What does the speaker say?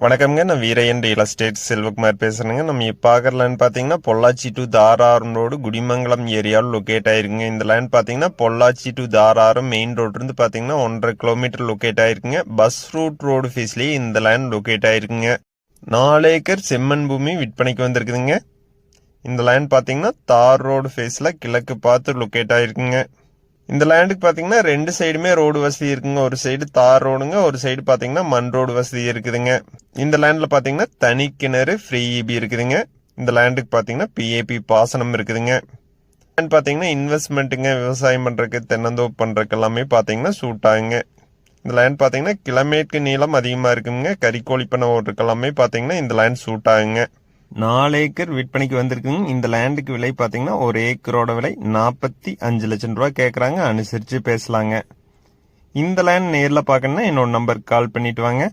வணக்கம்ங்க. நான் Veeraiyan real estate Selvakumar பேசுறேங்க. நம்ம இப்போ பார்க்குற பார்த்தீங்கன்னா பொள்ளாச்சி டு தாராரம் ரோடு குடிமங்கலம் ஏரியாவில் லொக்கேட் ஆயிருக்குங்க. இந்த லேண்ட் பார்த்தீங்கன்னா பொள்ளாச்சி டு தாராரம் மெயின் ரோட்லேருந்து பார்த்தீங்கன்னா ஒன்றரை கிலோமீட்டர் லொக்கேட் ஆயிருக்குங்க. பஸ் ரூட் ரோடு ஃபேஸ்லேயே இந்த லேண்ட் லொக்கேட் ஆயிருக்குங்க. நாலு ஏக்கர் செம்மண் பூமி விற்பனைக்கு வந்திருக்குதுங்க. இந்த லேண்ட் பார்த்தீங்கன்னா தார் ரோடு ஃபேஸில் கிழக்கு பார்த்து லொக்கேட் ஆயிருக்குங்க. இந்த லேண்டுக்கு பார்த்தீங்கன்னா ரெண்டு சைடுமே ரோடு வசதி இருக்குங்க. ஒரு சைடு தார் ரோடுங்க ஒரு சைடு பார்த்தீங்கன்னா மண் ரோடு வசதி இருக்குதுங்க. இந்த லேண்டில் பார்த்தீங்கன்னா தனி கிணறு ஃப்ரீ இபி இருக்குதுங்க. இந்த லேண்டுக்கு பார்த்தீங்கன்னா பிஏபி பாசனம் இருக்குதுங்க. லேண்ட் பார்த்தீங்கன்னா இன்வெஸ்ட்மெண்ட்டுங்க விவசாயம் பண்ணுறக்கு தென்னந்தோப்பு பண்ணுறக்கு எல்லாமே பார்த்தீங்கன்னா சூட் ஆகுங்க. இந்த லேண்ட் பார்த்தீங்கன்னா கிலோமீட்டருக்கு நீளம் அதிகமாக இருக்குங்க. கறிக்கோழி பண்ண ஓட்டுருக்கு எல்லாமே பார்த்தீங்கன்னா இந்த லேண்ட் சூட் ஆகுங்க. நாலு ஏக்கர் விற்பனைக்கு வந்திருக்குங்க. இந்த லேண்டுக்கு விலை பார்த்தீங்கன்னா ஒரு ஏக்கரோட விலை நாற்பத்தி அஞ்சு லட்சம் ரூபா கேட்குறாங்க அனுசரித்து பேசலாங்க. இந்த லேண்ட் நேரில் பார்க்கணுன்னா என்னோட நம்பருக்கு கால் பண்ணிட்டு வாங்க.